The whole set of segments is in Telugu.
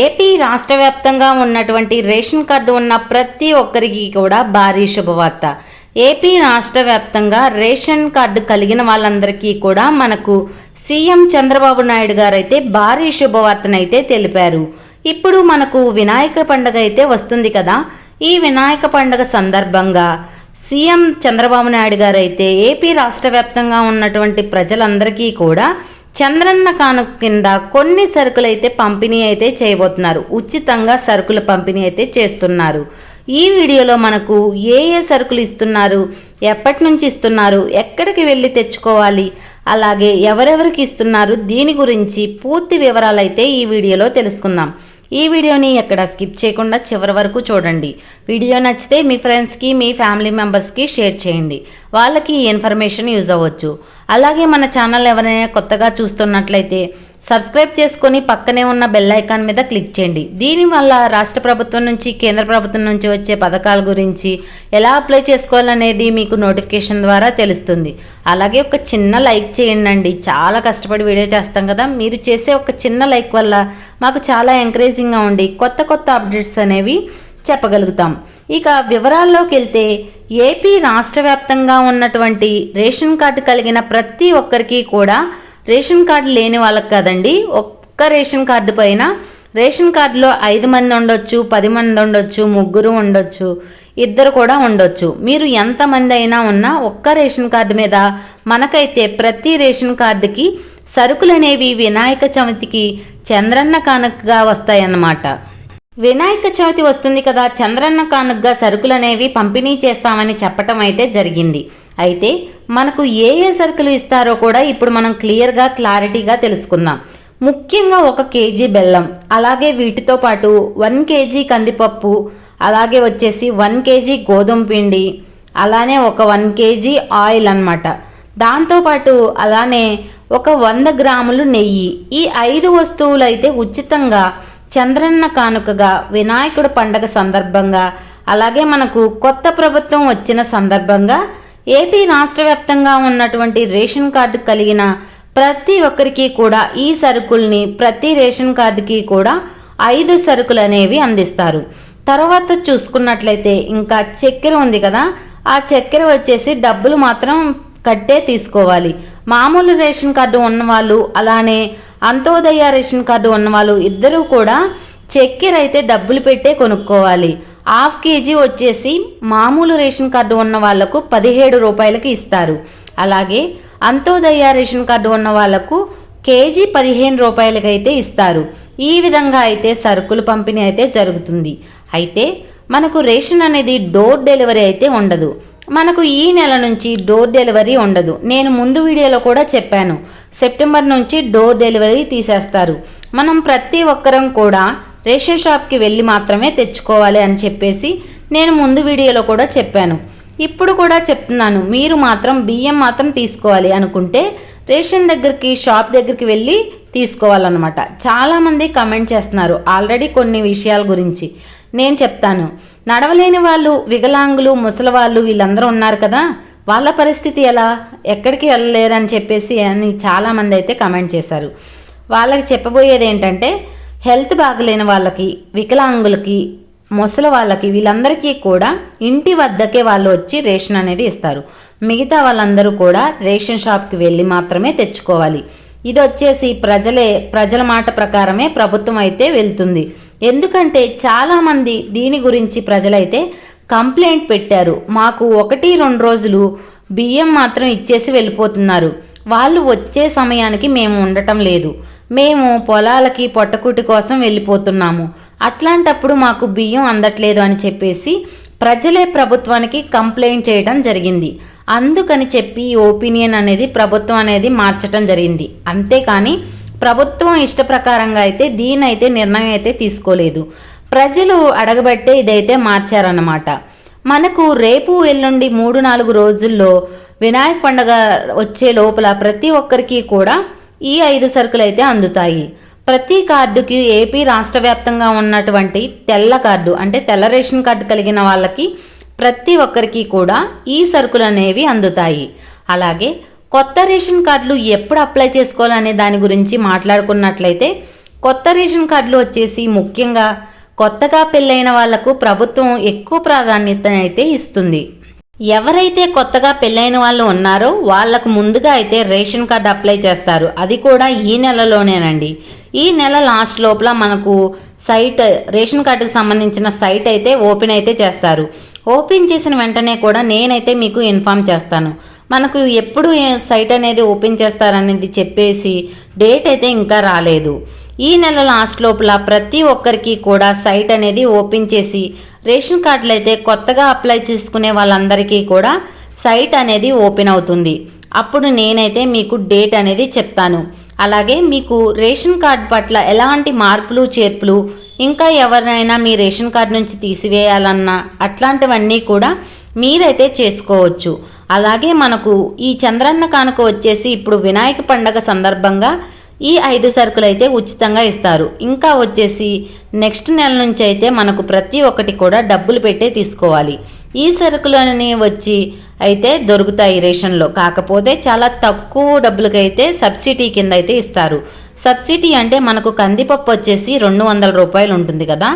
ఏపీ రాష్ట్ర వ్యాప్తంగా ఉన్నటువంటి రేషన్ కార్డు ఉన్న ప్రతి ఒక్కరికి కూడా భారీ శుభవార్త. ఏపీ రాష్ట్ర వ్యాప్తంగా రేషన్ కార్డు కలిగిన వాళ్ళందరికీ కూడా మనకు సీఎం చంద్రబాబు నాయుడు గారైతే భారీ శుభవార్తనైతే తెలిపారు. ఇప్పుడు మనకు వినాయక పండుగ అయితే వస్తుంది కదా. ఈ వినాయక పండుగ సందర్భంగా సీఎం చంద్రబాబు నాయుడు గారు అయితే ఏపీ రాష్ట్ర వ్యాప్తంగా ఉన్నటువంటి ప్రజలందరికీ కూడా చంద్రన్న కానుక కింద కొన్ని సరుకులు అయితే పంపిణీ అయితే చేయబోతున్నారు. ఉచితంగా సరుకుల పంపిణీ అయితే చేస్తున్నారు. ఈ వీడియోలో మనకు ఏ ఏ సరుకులు ఇస్తున్నారు ఎప్పటి నుంచి ఇస్తున్నారు ఎక్కడికి వెళ్ళి తెచ్చుకోవాలి అలాగే ఎవరెవరికి ఇస్తున్నారు దీని గురించి పూర్తి వివరాలు అయితే ఈ వీడియోలో తెలుసుకుందాం. ఈ వీడియోని ఎక్కడ స్కిప్ చేయకుండా చివరి వరకు చూడండి. వీడియో నచ్చితే మీ ఫ్రెండ్స్కి మీ ఫ్యామిలీ మెంబర్స్కి షేర్ చేయండి. వాళ్ళకి ఈ ఇన్ఫర్మేషన్ యూజ్ అవ్వచ్చు. అలాగే మన ఛానల్ ఎవరైనా కొత్తగా చూస్తున్నట్లయితే సబ్స్క్రైబ్ చేసుకొని పక్కనే ఉన్న బెల్ ఐకాన్ మీద క్లిక్ చేయండి. దీనివల్ల రాష్ట్ర ప్రభుత్వం నుంచి కేంద్ర ప్రభుత్వం నుంచి వచ్చే పథకాల గురించి ఎలా అప్లై చేసుకోవాలనేది మీకు నోటిఫికేషన్ ద్వారా తెలుస్తుంది. అలాగే ఒక చిన్న లైక్ చేయండి చాలా కష్టపడి వీడియో చేస్తాం కదా. మీరు చేసే ఒక చిన్న లైక్ వల్ల మాకు చాలా ఎంకరేజింగ్గా ఉండి కొత్త కొత్త అప్డేట్స్ అనేవి చెప్పగలుగుతాం. ఇక వివరాల్లోకి వెళ్తే ఏపీ రాష్ట్ర వ్యాప్తంగా ఉన్నటువంటి రేషన్ కార్డు కలిగిన ప్రతి ఒక్కరికి కూడా రేషన్ కార్డు లేని వాళ్ళకి కదండి ఒక్క రేషన్ కార్డు పైన రేషన్ కార్డులో ఐదు మంది ఉండొచ్చు పది మంది ఉండొచ్చు ముగ్గురు ఉండొచ్చు ఇద్దరు కూడా ఉండొచ్చు. మీరు ఎంతమంది అయినా ఉన్నా ఒక్క రేషన్ కార్డు మీద మనకైతే ప్రతి రేషన్ కార్డుకి సరుకులు అనేవి వినాయక చవితికి చంద్రన్న కానుకగా వస్తాయన్నమాట. వినాయక చవితి వస్తుంది కదా చంద్రన్న కానుగ్గా సరుకులు అనేవి పంపిణీ చేస్తామని చెప్పటం అయితే జరిగింది. అయితే మనకు ఏ ఏ సరుకులు ఇస్తారో కూడా ఇప్పుడు మనం క్లియర్గా క్లారిటీగా తెలుసుకుందాం. ముఖ్యంగా ఒక కేజీ బెల్లం అలాగే వీటితో పాటు వన్ కేజీ కందిపప్పు అలాగే వచ్చేసి వన్ కేజీ గోధుమ పిండి అలానే ఒక వన్ కేజీ ఆయిల్ అన్నమాట. దాంతోపాటు అలానే ఒక వంద గ్రాములు నెయ్యి. ఈ ఐదు వస్తువులు అయితే ఉచితంగా చంద్రన్న కానుకగా వినాయకుడు పండగ సందర్భంగా అలాగే మనకు కొత్త ప్రభుత్వం వచ్చిన సందర్భంగా ఏపీ రాష్ట్ర వ్యాప్తంగా ఉన్నటువంటి రేషన్ కార్డు కలిగిన ప్రతి ఒక్కరికి కూడా ఈ సరుకుల్ని ప్రతి రేషన్ కార్డుకి కూడా ఐదు సరుకులు అనేవి అందిస్తారు. తర్వాత చూసుకున్నట్లయితే ఇంకా చక్కెర ఉంది కదా ఆ చక్కెర వచ్చేసి డబ్బులు మాత్రం కట్టే తీసుకోవాలి. మామూలు రేషన్ కార్డు ఉన్నవాళ్ళు అలానే అంత్యోదయ రేషన్ కార్డు ఉన్నవాళ్ళు ఇద్దరూ కూడా చక్కెర అయితే డబ్బులు పెట్టే కొనుక్కోవాలి. హాఫ్ కేజీ వచ్చేసి మామూలు రేషన్ కార్డు ఉన్న వాళ్ళకు పదిహేడు రూపాయలకి ఇస్తారు. అలాగే అంత్యోదయ రేషన్ కార్డు ఉన్న వాళ్ళకు కేజీ పదిహేను రూపాయలకి అయితే ఇస్తారు. ఈ విధంగా అయితే సరుకులు పంపిణీ అయితే జరుగుతుంది. అయితే మనకు రేషన్ అనేది డోర్ డెలివరీ అయితే ఉండదు. మనకు ఈ నెల నుంచి డోర్ డెలివరీ ఉండదు. నేను ముందు వీడియోలో కూడా చెప్పాను. సెప్టెంబర్ నుంచి డోర్ డెలివరీ తీసేస్తారు. మనం ప్రతి ఒక్కరం కూడా రేషన్ షాప్కి వెళ్ళి మాత్రమే తెచ్చుకోవాలి అని చెప్పేసి నేను ముందు వీడియోలో కూడా చెప్పాను. ఇప్పుడు కూడా చెప్తున్నాను మీరు మాత్రం బియ్యం మాత్రం తీసుకోవాలి అనుకుంటే రేషన్ దగ్గరికి షాప్ దగ్గరికి వెళ్ళి తీసుకోవాలన్నమాట. చాలామంది కమెంట్ చేస్తున్నారు ఆల్రెడీ కొన్ని విషయాల గురించి. నేను చెప్తాను నడవలేని వాళ్ళు వికలాంగులు ముసలివాళ్ళు వీళ్ళందరూ ఉన్నారు కదా? వాళ్ళ పరిస్థితి ఎలా? ఎక్కడికి వెళ్ళలేరని చెప్పేసి అని చాలామంది అయితే కమెంట్ చేశారు. వాళ్ళకి చెప్పబోయేది ఏంటంటే హెల్త్ బాగలేని వాళ్ళకి వికలాంగులకి ముసలి వాళ్ళకి వీళ్ళందరికీ కూడా ఇంటి వద్దకే వాళ్ళు వచ్చి రేషన్ అనేది ఇస్తారు. మిగతా వాళ్ళందరూ కూడా రేషన్ షాప్కి వెళ్ళి మాత్రమే తెచ్చుకోవాలి. ఇది వచ్చేసి ప్రజలే ప్రజల మాట ప్రకారమే ప్రభుత్వం అయితే వెళ్తుంది. ఎందుకంటే చాలామంది దీని గురించి ప్రజలైతే కంప్లైంట్ పెట్టారు. మాకు ఒకటి రెండు రోజులు బియ్యం మాత్రం ఇచ్చేసి వెళ్ళిపోతున్నారు. వాళ్ళు వచ్చే సమయానికి మేము ఉండటం లేదు. మేము పొలాలకి పొట్టకుటి కోసం వెళ్ళిపోతున్నాము. అట్లాంటప్పుడు మాకు బియ్యం అందట్లేదు అని చెప్పేసి ప్రజలే ప్రభుత్వానికి కంప్లైంట్ చేయడం జరిగింది. అందుకని చెప్పి ఒపీనియన్ అనేది ప్రభుత్వం అనేది మార్చడం జరిగింది. అంతేకాని ప్రభుత్వం ఇష్ట ప్రకారంగా అయితే దీనైతే నిర్ణయం అయితే తీసుకోలేదు. ప్రజలు అడగబట్టే ఇదైతే మార్చారన్నమాట. మనకు రేపు ఎల్లుండి మూడు నాలుగు రోజుల్లో వినాయక పండగ వచ్చే లోపల ప్రతి ఒక్కరికి కూడా ఈ ఐదు సరుకులు అయితే అందుతాయి. ప్రతి కార్డుకి ఏపీ రాష్ట్ర వ్యాప్తంగా ఉన్నటువంటి తెల్ల కార్డు అంటే తెల్ల రేషన్ కార్డు కలిగిన వాళ్ళకి ప్రతి ఒక్కరికి కూడా ఈ సరుకులు అనేవి అందుతాయి. అలాగే కొత్త రేషన్ కార్డులు ఎప్పుడు అప్లై చేసుకోవాలనే దాని గురించి మాట్లాడుకున్నట్లయితే కొత్త రేషన్ కార్డులు వచ్చేసి ముఖ్యంగా కొత్తగా పెళ్ళైన వాళ్ళకు ప్రభుత్వం ఎక్కువ ప్రాధాన్యత అయితే ఇస్తుంది. ఎవరైతే కొత్తగా పెళ్ళైన వాళ్ళు ఉన్నారో వాళ్ళకు ముందుగా అయితే రేషన్ కార్డు అప్లై చేస్తారు. అది కూడా ఈ నెలలోనేనండి. ఈ నెల లాస్ట్ లోపల మనకు సైట్ రేషన్ కార్డుకు సంబంధించిన సైట్ అయితే ఓపెన్ అయితే చేస్తారు. ఓపెన్ చేసిన వెంటనే కూడా నేనైతే మీకు ఇన్ఫామ్ చేస్తాను. మనకు ఎప్పుడు సైట్ అనేది ఓపెన్ చేస్తారనేది చెప్పేసి డేట్ అయితే ఇంకా రాలేదు. ఈ నెల లాస్ట్ లోపల ప్రతి ఒక్కరికి కూడా సైట్ అనేది ఓపెన్ చేసి రేషన్ కార్డులు అయితే కొత్తగా అప్లై చేసుకునే వాళ్ళందరికీ కూడా సైట్ అనేది ఓపెన్ అవుతుంది. అప్పుడు నేనైతే మీకు డేట్ అనేది చెప్తాను. అలాగే మీకు రేషన్ కార్డ్ పట్ల ఎలాంటి మార్పులు చేర్పులు ఇంకా ఎవరినైనా మీ రేషన్ కార్డు నుంచి తీసివేయాలన్నా అట్లాంటివన్నీ కూడా మీరైతే చేసుకోవచ్చు. అలాగే మనకు ఈ చంద్రన్న కానుక వచ్చేసి ఇప్పుడు వినాయక పండగ సందర్భంగా ఈ ఐదు సరుకులు అయితే ఉచితంగా ఇస్తారు. ఇంకా వచ్చేసి నెక్స్ట్ నెల నుంచి అయితే మనకు ప్రతి ఒక్కటి కూడా డబ్బులు పెట్టే తీసుకోవాలి. ఈ సరుకులని వచ్చి అయితే దొరుకుతాయి రేషన్లో. కాకపోతే చాలా తక్కువ డబ్బులకైతే సబ్సిడీ కింద అయితే ఇస్తారు. సబ్సిడీ అంటే మనకు కందిపప్పు వచ్చేసి రెండు వందల రూపాయలు ఉంటుంది కదా.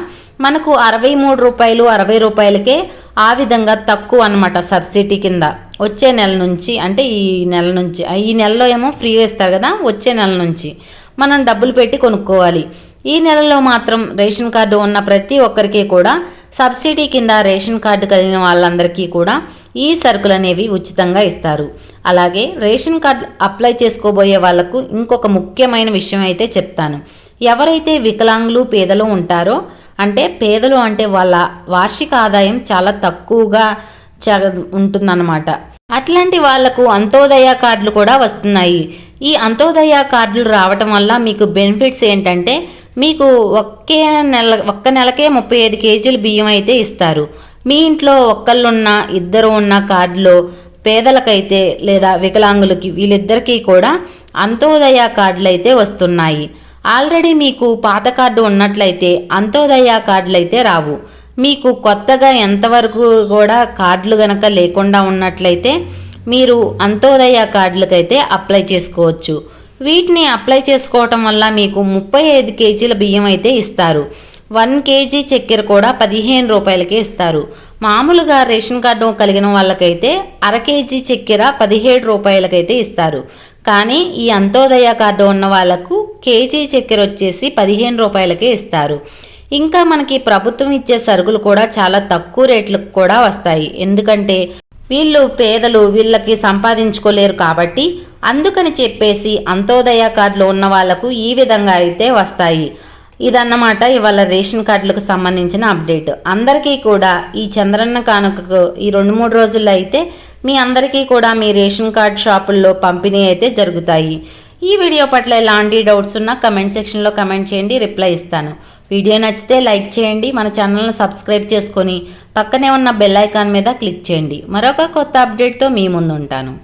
మనకు అరవై మూడు రూపాయలు అరవై రూపాయలకే ఆ విధంగా తక్కువ అనమాట సబ్సిడీ కింద. వచ్చే నెల నుంచి అంటే ఈ నెల నుంచి ఈ నెలలో ఏమో ఫ్రీ ఇస్తారు కదా వచ్చే నెల నుంచి మనం డబ్బులు పెట్టి కొనుక్కోవాలి. ఈ నెలలో మాత్రం రేషన్ కార్డు ఉన్న ప్రతి ఒక్కరికి కూడా సబ్సిడీ కింద రేషన్ కార్డు కలిగిన వాళ్ళందరికీ కూడా ఈ సరుకులు అనేవి ఉచితంగా ఇస్తారు. అలాగే రేషన్ కార్డు అప్లై చేసుకోబోయే వాళ్ళకు ఇంకొక ముఖ్యమైన విషయం అయితే చెప్తాను. ఎవరైతే వికలాంగులు పేదలు ఉంటారో అంటే పేదలు అంటే వాళ్ళ వార్షిక ఆదాయం చాలా తక్కువగా ఉంటుందన్నమాట. అట్లాంటి వాళ్ళకు అంత్యోదయ కార్డులు కూడా వస్తున్నాయి. ఈ అంత్యోదయ కార్డులు రావటం వల్ల మీకు బెనిఫిట్స్ ఏంటంటే మీకు ఒకే నెల ఒక్క నెలకే ముప్పై ఐదు కేజీలు బియ్యం అయితే ఇస్తారు. మీ ఇంట్లో ఒక్కళ్ళున్న ఇద్దరు ఉన్న కార్డులో పేదలకైతే లేదా వికలాంగులకి వీళ్ళిద్దరికీ కూడా అంత్యోదయ కార్డులు అయితే వస్తున్నాయి. ఆల్రెడీ మీకు పాత కార్డు ఉన్నట్లయితే అంత్యోదయ కార్డులు అయితే రావు. మీకు కొత్తగా ఎంతవరకు కూడా కార్డులు గనక లేకుండా ఉన్నట్లయితే మీరు అంత్యోదయ కార్డులకైతే అప్లై చేసుకోవచ్చు. వీటిని అప్లై చేసుకోవటం వల్ల మీకు ముప్పై ఐదు కేజీల బియ్యం అయితే ఇస్తారు. వన్ కేజీ చక్కెర కూడా పదిహేను రూపాయలకే ఇస్తారు. మామూలుగా రేషన్ కార్డు కలిగిన వాళ్ళకైతే అర కేజీ చక్కెర పదిహేడు రూపాయలకైతే ఇస్తారు. కానీ ఈ అంత్యోదయ కార్డు ఉన్న వాళ్ళకు కేజీ చక్కెర వచ్చేసి పదిహేను రూపాయలకే ఇస్తారు. ఇంకా మనకి ప్రభుత్వం ఇచ్చే సరుకులు కూడా చాలా తక్కువ రేట్లకు కూడా వస్తాయి. ఎందుకంటే వీళ్ళు పేదలు వీళ్ళకి సంపాదించుకోలేరు కాబట్టి అందుకని చెప్పేసి అంత్యోదయ కార్డులు ఉన్న వాళ్ళకు ఈ విధంగా అయితే వస్తాయి. ఇదన్నమాట ఇవాళ రేషన్ కార్డులకు సంబంధించిన అప్డేట్. అందరికీ కూడా ఈ చంద్రన్న కానుకకు ఈ రెండు మూడు రోజుల్లో అయితే మీ అందరికీ కూడా మీ రేషన్ కార్డ్ షాపుల్లో పంపిణీ అయితే జరుగుతాయి. ఈ వీడియో పట్ల ఎలాంటి డౌట్స్ ఉన్నా కమెంట్ సెక్షన్లో కమెంట్ చేయండి రిప్లై ఇస్తాను. వీడియో నచ్చితే లైక్ చేయండి మన ఛానల్ని సబ్స్క్రైబ్ చేసుకొని పక్కనే ఉన్న బెల్ ఐకాన్ మీద క్లిక్ చేయండి. మరొక కొత్త అప్డేట్తో మీ ముందు ఉంటాను.